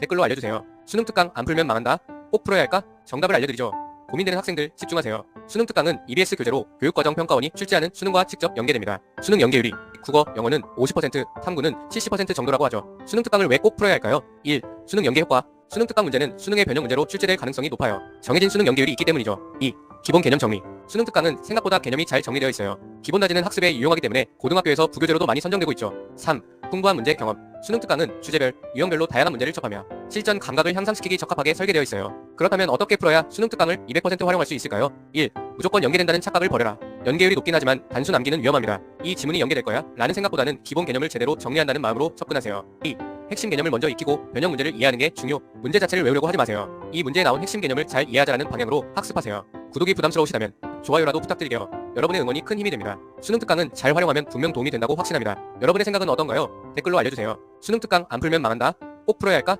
댓글로 알려주세요. 수능 특강 안 풀면 망한다? 꼭 풀어야 할까? 정답을 알려드리죠. 고민되는 학생들 집중하세요. 수능 특강은 EBS 교재로 교육과정 평가원이 출제하는 수능과 직접 연계됩니다. 수능 연계율이 국어, 영어는 50%, 탐구는 70% 정도라고 하죠. 수능 특강을 왜 꼭 풀어야 할까요? 1. 수능 연계 효과. 수능 특강 문제는 수능의 변형 문제로 출제될 가능성이 높아요. 정해진 수능 연계율이 있기 때문이죠. 2. 기본 개념 정리. 수능 특강은 생각보다 개념이 잘 정리되어 있어요. 기본 다지는 학습에 유용하기 때문에 고등학교에서 부교재로도 많이 선정되고 있죠. 3. 풍부한 문제 경험. 수능 특강은 주제별, 유형별로 다양한 문제를 접하며 실전 감각을 향상시키기 적합하게 설계되어 있어요. 그렇다면 어떻게 풀어야 수능 특강을 200% 활용할 수 있을까요? 1. 무조건 연계된다는 착각을 버려라. 연계율이 높긴 하지만 단수 남기는 위험합니다. 이 지문이 연계될 거야? 라는 생각보다는 기본 개념을 제대로 정리한다는 마음으로 접근하세요. 2. 핵심 개념을 먼저 익히고 변형 문제를 이해하는 게 중요. 문제 자체를 외우려고 하지 마세요. 이 문제에 나온 핵심 개념을 잘 이해하자라는 방향으로 학습하세요. 구독이 부담스러우시다면 좋아요라도 부탁드릴게요. 여러분의 응원이 큰 힘이 됩니다. 수능 특강은 잘 활용하면 분명 도움이 된다고 확신합니다. 여러분의 생각은 어떤가요? 댓글로 알려주세요. 수능 특강 안 풀면 망한다? 꼭 풀어야 할까?